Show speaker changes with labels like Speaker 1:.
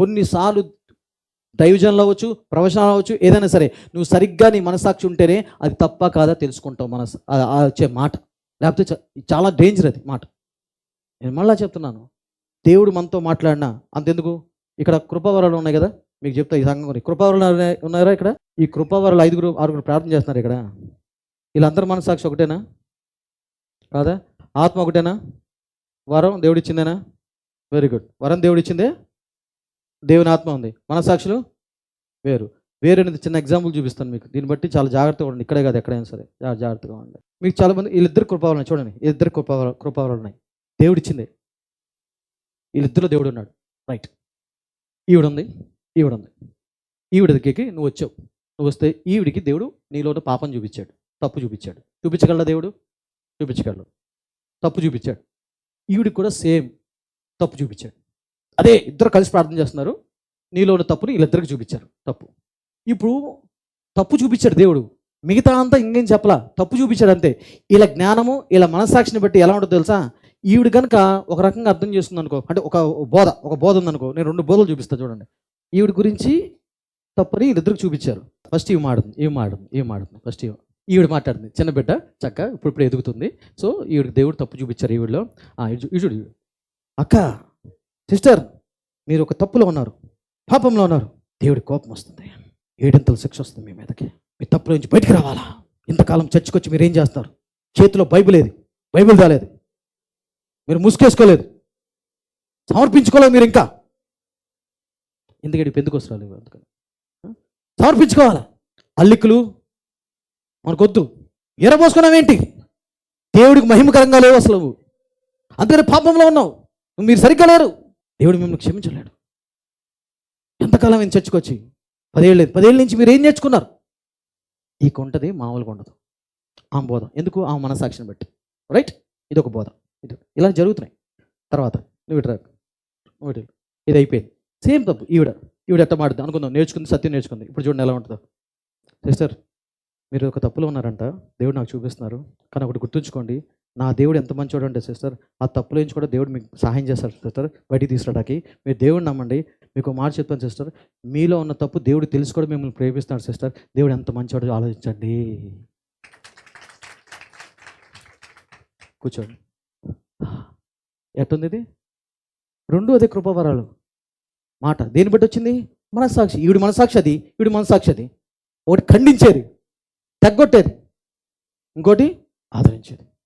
Speaker 1: కొన్నిసార్లు దైవజనంలో అవ్వచ్చు ప్రవచనాలు అవ్వచ్చు ఏదైనా సరే నువ్వు సరిగ్గా నీ మనసాక్షి ఉంటేనే అది తప్ప కాదా తెలుసుకుంటావు మనసు వచ్చే మాట. లేకపోతే చ- చాలా డేంజర్ అది మాట. నేను మళ్ళా చెప్తున్నాను. దేవుడు మనతో మాట్లాడినా అంతెందుకు? ఇక్కడ కృపావరాలు ఉన్నాయి కదా? మీకు చెప్తా ఈ సంఘం గురించి. కృపావరాలు ఉన్నారా ఇక్కడ? ఈ కృపావరాలు ఐదుగురు ఆరుగురు ప్రార్థన చేస్తున్నారు ఇక్కడ. వీళ్ళందరూ మనసాక్షి ఒకటేనా? కాదా? ఆత్మ ఒకటేనా? వరం దేవుడిచ్చిందేనా? వెరీ గుడ్ వరం దేవుడిచ్చిందే? దేవుని ఆత్మ ఉంది. మనసాక్షులు వేరు. వేరు అనేది చిన్న ఎగ్జాంపుల్ చూపిస్తాను మీకు. దీన్ని బట్టి చాలా జాగ్రత్తగా ఉండండి. ఇక్కడే కాదు ఎక్కడైనా సరే. జాగ్రత్తగా ఉండండి. మీకు చాలా మంది వీళ్ళిద్దరు కృపావలు ఉన్నాయి. చూడండి. వీళ్ళిద్దరు కృపావర కృపావరాలు ఉన్నాయి. దేవుడు వీళ్ళిద్దరు దేవుడు ఉన్నాడు. రైట్ ఈవిడ ఉంది ఈవిడ ఉంది ఈవిడ దగ్గరికి నువ్వు వచ్చావు. నువ్వు వస్తే ఈవిడికి దేవుడు నీలో పాపం చూపించాడు. తప్పు చూపించాడు. చూపించగలడా దేవుడు? చూపించగలడు. తప్పు చూపించాడు. ఈవిడికి కూడా సేమ్ తప్పు చూపించాడు. అదే ఇద్దరు కలిసి ప్రార్థన చేస్తున్నారు. నీలో ఉన్న తప్పుని వీళ్ళిద్దరికి చూపించారు. తప్పు. ఇప్పుడు తప్పు చూపించాడు దేవుడు. మిగతా అంతా ఇంకేం చెప్పలా? తప్పు చూపించాడు అంతే. ఇలా జ్ఞానము ఇలా మనస్సాక్షిని బట్టి ఎలా ఉంటుందో తెలుసా? ఈవిడు కనుక ఒక రకంగా అర్థం చేస్తుంది అనుకో అంటే ఒక బోధ ఒక బోధ ఉందనుకో నేను రెండు బోధలు చూపిస్తాను చూడండి. ఈవిడ గురించి తప్పని వీళ్ళిద్దరికి చూపించారు. ఫస్ట్ ఇవి మాడుతుంది ఏం మాడుతుంది ఏం మాడుతుంది ఫస్ట్ ఇవి ఈవిడ మాట్లాడుతుంది. చిన్న బిడ్డ చక్క ఇప్పుడు ఇప్పుడు ఎదుగుతుంది. సో ఈవిడ దేవుడు తప్పు చూపించారు ఈవిడలో. ఆ, అక్క సిస్టర్ మీరు ఒక తప్పులో ఉన్నారు. పాపంలో ఉన్నారు. దేవుడి కోపం వస్తుంది. ఏడింతలు శిక్ష వస్తుంది మీ మీదకి. మీ తప్పులో నుంచి బయటికి రావాలా? ఇంతకాలం చర్చకొచ్చి మీరు ఏం చేస్తారు? చేతిలో బైబిల్ ఏది? బైబిల్ రాలేదు. మీరు ముసుకేసుకోలేదు సమర్పించుకోలేదు మీరు ఇంకా. ఎందుకంటే పెందుకు వస్తారు అందుకని? సమర్పించుకోవాలా? అల్లికలు మనకొద్దు. ఎరబోసుకున్నావేంటి దేవుడికి మహిమకరంగా లేవు అసలు. అందుకని పాపంలో ఉన్నావు. మీరు సరిగ్గా లేరు. దేవుడు మిమ్మల్ని క్షమించలేడు. ఎంతకాలం ఆయన చచ్చుకొచ్చి పదేళ్ళు పదేళ్ళ నుంచి మీరు ఏం నేర్చుకున్నారు? ఈ కొంటది మామూలుగా ఉండదు. ఆ బోధ. ఎందుకు? ఆమె మనసాక్షిని బట్టి. రైట్ ఇది ఒక బోధ. ఇది ఇలా జరుగుతున్నాయి. తర్వాత నువ్వు ఇటు నువ్వు ఇటు ఇది అయిపోయింది. సేమ్ తప్పు. ఈవిడ. ఈవిడ ఎట్ట మాడుతుంది అనుకుందాం. నేర్చుకుంది సత్యం నేర్చుకుంది. ఇప్పుడు చూడండి ఎలా ఉంటుందో. సిస్టర్ మీరు ఒక తప్పులో ఉన్నారంట. దేవుడు నాకు చూపిస్తున్నారు. కానీ ఒకటి గుర్తుంచుకోండి. నా దేవుడు ఎంత మంచివాడు అంటే సిస్టర్ ఆ తప్పులో నుంచి కూడా దేవుడు మీకు సహాయం చేస్తాడు సిస్టర్. బయటికి తీసుకురావడానికి మీరు దేవుడు నమ్మండి. మీకు మాట చెప్తాను సిస్టర్. మీలో ఉన్న తప్పు దేవుడు తెలుసుకోవడం మిమ్మల్ని ప్రేమిస్తున్నాడు సిస్టర్. దేవుడు ఎంత మంచివాడు ఆలోచించండి. కూర్చోండి. ఎట్టుంది ఇది? రెండు అదే కృపవరాలు. మాట. దేని బట్టి వచ్చింది? మనస్సాక్షి. ఈవిడి మనసాక్షి అది ఈవిడి మనసాక్షి అది. ఒకటి ఖండించేది తగ్గొట్టేది. ఇంకోటి ఆదరించేది.